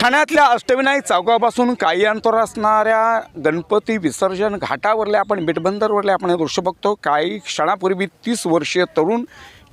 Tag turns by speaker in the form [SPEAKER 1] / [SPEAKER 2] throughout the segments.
[SPEAKER 1] ठाण्यातल्या अष्टविनायक चौकापासून काही अंतर असणाऱ्या गणपती विसर्जन घाटावरले आपण बिटबंदरवरले आपण हे दृश्य बघतो. काही क्षणापूर्वी तीस वर्षीय तरुण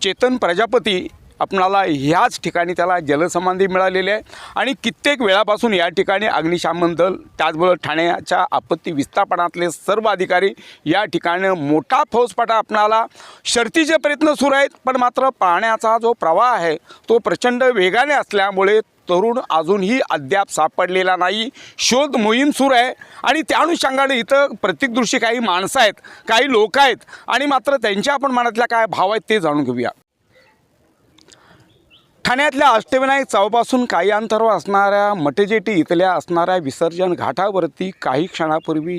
[SPEAKER 1] चेतन प्रजापती आपणाला ह्याच ठिकाणी त्याला जलसमाधी मिळालेली आहे. आणि कित्येक वेळापासून या ठिकाणी अग्निशामन दल त्याचबरोबर ठाण्याच्या आपत्ती विस्थापनातले सर्व अधिकारी या ठिकाणी मोठा फौजपाटा आपणाला शर्तीचे प्रयत्न सुरू आहेत. पण मात्र पाण्याचा जो प्रवाह आहे तो प्रचंड वेगाने असल्यामुळे तरुण अजूनही अद्याप सापडलेला नाही. शोध मोहीम सुरू आहे आणि त्या अनुषंगाने इथं प्रत्येकदृष्टी काही माणसं आहेत काही लोक आहेत आणि मात्र त्यांच्या आपण मनातल्या काय भाव आहेत ते जाणून घेऊया. ठाण्यातल्या अष्टविनायक चौपासून काही अंतरावर असणाऱ्या मटेजेटी इथल्या असणाऱ्या विसर्जन घाटावरती काही क्षणापूर्वी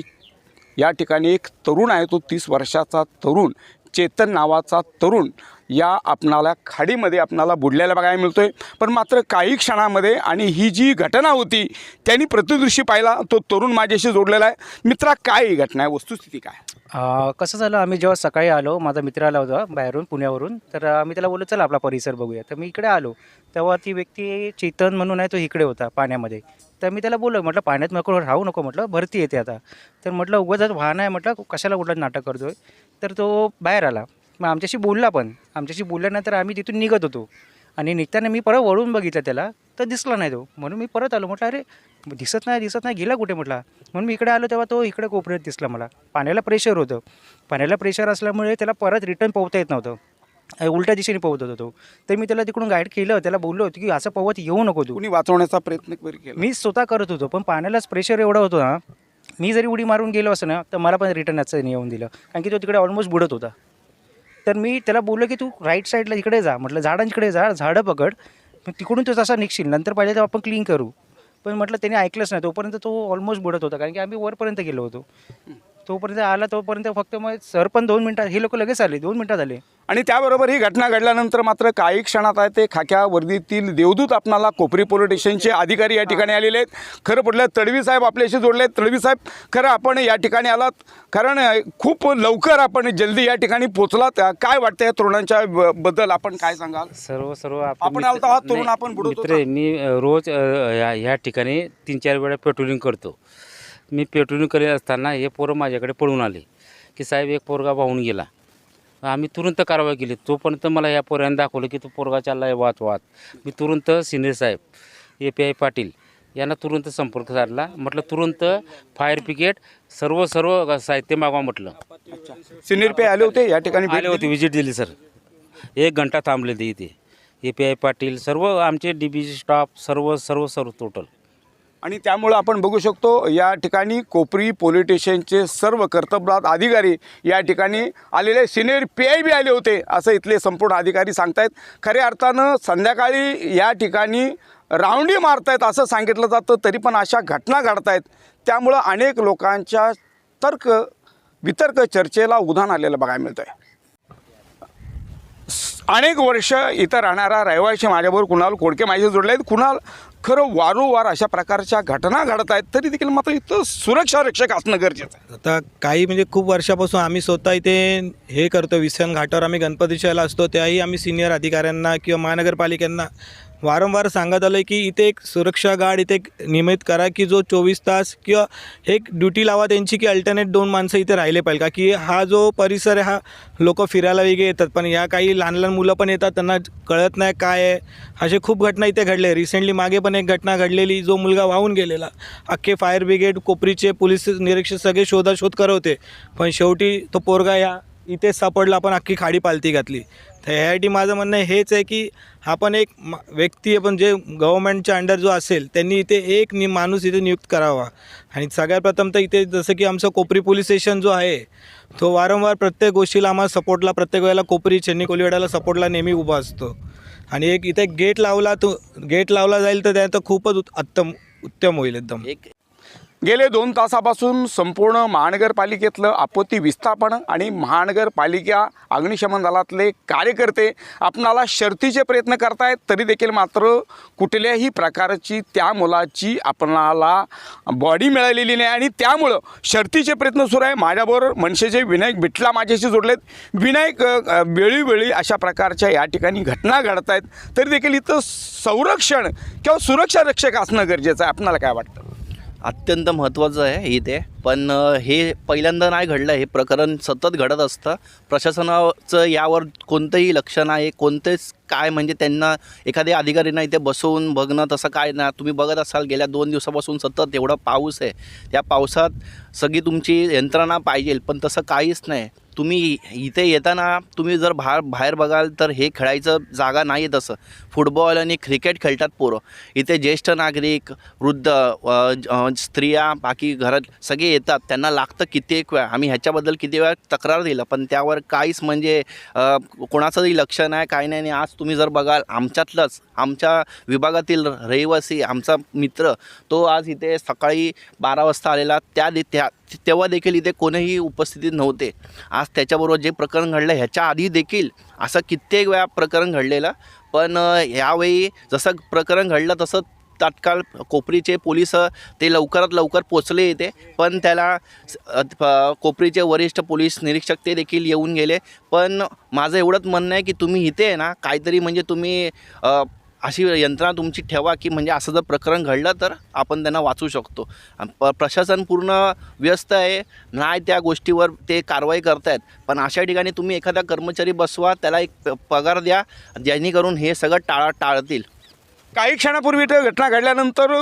[SPEAKER 1] या ठिकाणी एक तरुण आहे तो तीस वर्षाचा तरुण. चेतन नावाचा तरुण या आपणाला खाडीमध्ये आपणाला बुडलेला बघायला मिळतो आहे पण मात्र काही क्षणामध्ये आणि ही जी घटना होती त्यांनी प्रतिदृशी पाहिला तो तरुण माझ्याशी जोडलेला आहे. मित्रा काय घटना आहे? वस्तुस्थिती काय?
[SPEAKER 2] कसं झालं आम्ही जेव्हा सकाळी आलो माझा मित्र आला होता बाहेरून पुण्यावरून तर आम्ही त्याला बोललो चला आपला परिसर बघूया. तर मी इकडे आलो. तेव्हा ती व्यक्ती चेतन म्हणून आहे तो इकडे होता पाण्यामध्ये. तर मी त्याला बोललो म्हटलं पाण्यात नको राहू नको म्हटलं भरती येते आता. तर म्हटलं उगाच वाहन आहे म्हटलं कशाला कुठलं नाटक करतोय? तर तो बाहेर आला. मग आमच्याशी बोलला पण. आमच्याशी बोलल्यानंतर आम्ही तिथून निघत होतो. आणि निघताना मी परत वळून बघितलं त्याला. तर दिसला नाही तो. म्हणून मी परत आलो. म्हटलं अरे दिसत नाही दिसत नाही. गेला कुठे? म्हटला. म्हणून मी इकडे आलो तेव्हा तो इकडे कोपऱ्यात दिसला मला. पाण्याला प्रेशर होतं. पाण्याला प्रेशर असल्यामुळे त्याला परत रिटर्न पोहता येत नव्हतं. उलट्या दिशेने पोहत होता तो. तर मी त्याला तिकडून गाईड केलं. त्याला बोललो होतो की असं पोहत येऊ नको तू.
[SPEAKER 1] कुणी वाचवण्याचा प्रयत्न
[SPEAKER 2] मी स्वतः करत होतो. पण पाण्यालाच प्रेशर एवढं होतं ना मी जरी उडी मारून गेलो असं ना तर मला पण रिटर्न याचं येऊन दिलं. कारण की तो तिकडे ऑलमोस्ट बुडत होता. तर मी त्याला बोललो की तू राईट साईडला इकडे जा. म्हटलं झाडांकडे जा झाडं पकड. पण तिकडून तो तसा निघशील. नंतर पाहिजे तर आपण क्लीन करू. पण म्हटलं त्याने ऐकलंच नाही. तोपर्यंत तो ऑलमोस्ट बुडत होता. कारण की आम्ही वरपर्यंत गेलो होतो. तोपर्यंत आला तोपर्यंत फक्त मग सर पण दोन मिनटात हे लोक लगेच आले दोन मिनटात आले.
[SPEAKER 1] आणि त्याबरोबर ही घटना घडल्यानंतर मात्र काही क्षणात आहे ते खाक्या वर्दीतील देवदूत आपणाला कोपरी पोलीस स्टेशनचे अधिकारी या ठिकाणी आलेले आहेत. खरं पडलं तळवी साहेब आपल्याशी जोडले आहेत. तळवी साहेब खरं आपण या ठिकाणी आलात. कारण खूप लवकर आपण जल्दी या ठिकाणी पोचलात काय वाटतं या तरुणांच्या ब- बद्दल? आपण काय सांगाल?
[SPEAKER 3] सर्व सर्व
[SPEAKER 1] आपण आलतो आहात, तरुण आपण बुडवतो.
[SPEAKER 3] मी रोज ह्या ठिकाणी तीन चार वेळा पेट्रोलिंग करतो. मी पेट्रोलिंग करीत असताना हे पोरं माझ्याकडे पळून आले. की साहेब एक पोरगा वाहून गेला. आम्ही तुरंत कारवाई केली. तोपर्यंत मला या पोराने दाखवलं की तो पोरगा चालला आहे वाच वाच मी तुरंत सिनियर साहेब ए पी आय पाटील यांना तुरंत संपर्क साधला. म्हटलं तुरंत फायर ब्रिगेड सर्व सर्व साहित्य मागवा म्हटलं.
[SPEAKER 1] सिनियर पे आले होते या ठिकाणी
[SPEAKER 3] आले होते विजिट दिली सर एक घंटा थांबले ते इथे. ए पी आय पाटील सर्व आमचे डी बी स्टाफ सर्व सर्व सर्व टोटल
[SPEAKER 1] आणि त्यामुळं आपण बघू शकतो या ठिकाणी कोपरी पोलीस स्टेशनचे सर्व कर्तबलात अधिकारी या ठिकाणी आलेले सिनियर पी आय बी आले होते असं इथले संपूर्ण अधिकारी सांगतायत. खऱ्या अर्थानं संध्याकाळी या ठिकाणी राऊंडी मारतायत असं सांगितलं जातं तरी पण अशा घटना घडतायत. त्यामुळं अनेक लोकांच्या तर्क वितर्क चर्चेला उधाण आलेलं बघायला मिळतं आहे अनेक वर्ष इथं राहणारा रहिवासी माझ्याबरोबर कुणाल कोडके माझ्याशी जोडले आहेत कुणाल खरं वारंवार अशा प्रकारच्या घटना घडत आहेत तरी देखील मात्र इथं सुरक्षा रक्षक असणं गरजेचं आहे.
[SPEAKER 4] आता काही म्हणजे खूप वर्षापासून आम्ही स्वतः इथे हे करतो विसन घाटावर आम्ही गणपतीशाला असतो त्याही आम्ही सिनियर अधिकाऱ्यांना किंवा महानगरपालिकांना वारंवार सांगत आलं आहे की इथे एक सुरक्षा गार्ड इथे एक नियमित करा की जो चोवीस तास किंवा एक ड्युटी लावा त्यांची की अल्टरनेट दोन माणसं इथे राहिले पाहिजे. का की हा जो परिसर आहे हा लोक फिरायला वेगळे येतात. पण या काही लहान लहान मुलं पण येतात त्यांना कळत नाही काय आहे. असे खूप घटना इथे घडले. रिसेंटली मागे पण एक घटना घडलेली जो मुलगा वाहून गेलेला. अख्खे फायर ब्रिगेड कोपरीचे पोलीस निरीक्षक सगळे शोधाशोध करवते होते. पण शेवटी तो पोरगा या इथेच सापडला आपण अख्खी खाडी पालती घातली. तर ह्यासाठी माझं म्हणणं हेच आहे की आपण एक व्यक्ती आपण जे गव्हर्मेंटच्या अंडर जो असेल त्यांनी इथे एक नि माणूस इथे नियुक्त करावा. आणि सगळ्यात प्रथम तर इथे जसं की आमचं कोपरी पोलीस स्टेशन जो आहे तो वारंवार प्रत्येक गोष्टीला आम्हाला सपोर्टला प्रत्येक वेळेला कोपरी चेन्नी कोलिवाड्याला सपोर्टला नेहमी उभा असतो. आणि एक इथे गेट लावला तो गेट लावला जाईल तर त्यानंतर खूपच उत- उत्तम उत्तम होईल एकदम.
[SPEAKER 3] एक
[SPEAKER 1] गेले दोन तासापासून संपूर्ण महानगरपालिकेतलं आपत्ती विस्थापन आणि महानगरपालिका अग्निशमन दलातले कार्यकर्ते आपणाला शर्तीचे प्रयत्न करतायत तरी देखील मात्र कुठल्याही प्रकारची त्या मुलाची आपणाला बॉडी मिळालेली नाही आणि त्यामुळं शर्तीचे प्रयत्न सुरू आहे. माझ्याबरोबर मनसेचे विनायक बिटला माझ्याशी जोडलेत. विनायक वेळीवेळी अशा प्रकारच्या या ठिकाणी घटना घडत आहेत तरी देखील इथं संरक्षण किंवा सुरक्षा रक्षक असणं गरजेचं आहे. आपणाला काय वाटतं?
[SPEAKER 5] अत्यंत महत्त्वाचं आहे इथे. पण हे पहिल्यांदा नाही घडलं. हे प्रकरण सतत घडत असतं. प्रशासनाचं यावर कोणतंही लक्ष नाही. कोणतेच काय म्हणजे त्यांना एखाद्या अधिकारीनं इथे बसवून बघणं तसं काय ना तुम्ही बघत असाल गेल्या दोन दिवसापासून सतत एवढा पाऊस आहे. त्या पावसात सगळी तुमची यंत्रणा पाहिजे पण तसं काहीच नाही. तुम्ही इथे येताना तुम्ही जर बाहेर बाहेर बघाल तर हे खेळायचं जागा नाही आहे तसं. फुटबॉल आणि क्रिकेट खेळतात पोरं. इथे ज्येष्ठ नागरिक वृद्ध स्त्रिया बाकी घरात सगळे येतात. त्यांना लागतं कित्येक वेळा. आम्ही ह्याच्याबद्दल किती वेळा तक्रार दिलं पण त्यावर काहीच म्हणजे कोणाचंही लक्ष नाही काही नाही. आणि आज तुम्ही जर बघाल आमच्यातलंच आमच्या विभागातील रहिवासी आमचा मित्र तो आज इथे सकाळी बारा वाजता आलेला. त्या दे त्या तेव्हा देखील इथे कोणीही उपस्थितीत नव्हते. आज त्याच्याबरोबर जे प्रकरण घडलं ह्याच्या आधी देखील असं कित्येक वेळा प्रकरण घडलेलं. पण यावेळी जसं प्रकरण घडलं तसं तात्काळ कोपरीचे पोलीस ते लवकरात लवकर पोचले इथे. पण त्याला कोपरीचे वरिष्ठ पोलीस निरीक्षक ते देखील येऊन गेले. पण माझं एवढंच म्हणणं आहे की तुम्ही इथे आहे ना काहीतरी म्हणजे तुम्ही अशी यंत्रणा तुमची ठेवा की म्हणजे असं जर प्रकरण घडलं तर आपण त्यांना वाचू शकतो. प प्रशासन पूर्ण व्यस्त आहे नाही त्या गोष्टीवर ते कारवाई करतायत. पण अशा ठिकाणी तुम्ही एखादा कर्मचारी बसवा त्याला एक प- पगार द्या जेणेकरून हे सगळं टाळा टाळतील.
[SPEAKER 1] काही क्षणापूर्वी त्या घटना घडल्यानंतर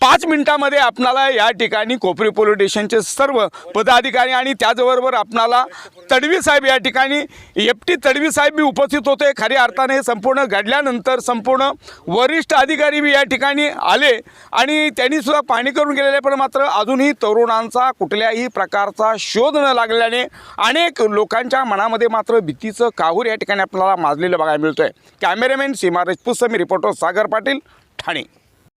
[SPEAKER 1] पाच मिनिटामध्ये आपणाला या ठिकाणी कोपरी पोलीस स्टेशनचे सर्व पदाधिकारी आणि त्याचबरोबर आपणाला तडवी साहेब या ठिकाणी एपटी तडवी साहेब बी उपस्थित होते. खऱ्या अर्थाने हे संपूर्ण घडल्यानंतर संपूर्ण वरिष्ठ अधिकारी बी या ठिकाणी आले आणि त्यांनी सुद्धा पाणी करून गेलेले पण मात्र अजूनही तरुणांचा कुठल्याही प्रकारचा शोध न लागल्याने अनेक लोकांच्या मनामध्ये मात्र भीतीचं काहूर या ठिकाणी आपल्याला माजलेलं बघायला मिळतोय. कॅमेरामॅन सीमा राजपूत समी रिपोर्टर सागर पाटील ठाणे.